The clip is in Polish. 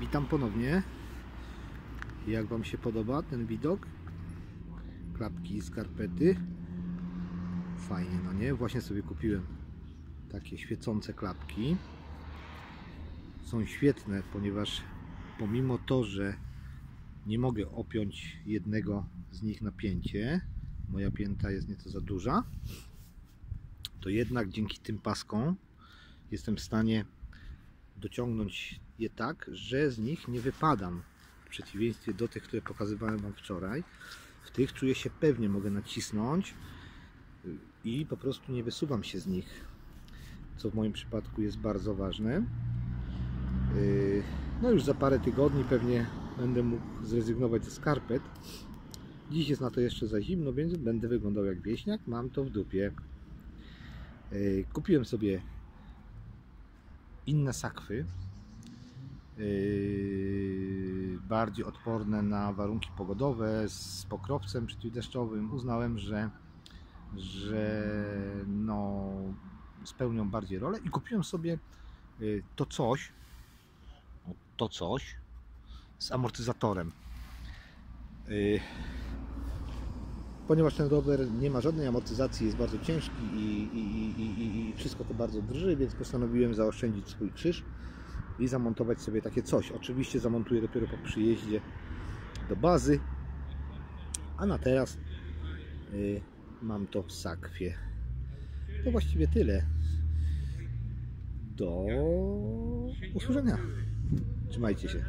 Witam ponownie. Jak Wam się podoba ten widok? Klapki i skarpety. Fajnie, no nie? Właśnie sobie kupiłem takie świecące klapki. Są świetne, ponieważ pomimo to, że nie mogę opiąć jednego z nich na pięcie, moja pięta jest nieco za duża, to jednak dzięki tym paskom jestem w stanie dociągnąć je tak, że z nich nie wypadam. W przeciwieństwie do tych, które pokazywałem Wam wczoraj. W tych czuję się pewnie, mogę nacisnąć i po prostu nie wysuwam się z nich. Co w moim przypadku jest bardzo ważne. Yy, no już za parę tygodni pewnie będę mógł zrezygnować ze skarpet. Dziś jest na to jeszcze za zimno, więc będę wyglądał jak wieśniak. Mam to w dupie. Yy, kupiłem sobie inne sakwy, bardziej odporne na warunki pogodowe, z pokrowcem przeciwdeszczowym. Uznałem, że, że no, spełnią bardziej rolę i kupiłem sobie yy, to coś, to coś z amortyzatorem. Yy, ponieważ ten rower nie ma żadnej amortyzacji, jest bardzo ciężki i, i, i, i, wszystko to bardzo drży, więc postanowiłem zaoszczędzić swój krzyż i zamontować sobie takie coś. Oczywiście zamontuję dopiero po przyjeździe do bazy, a na teraz y, mam to w sakwie. To właściwie tyle. Do usłyszenia. Trzymajcie się.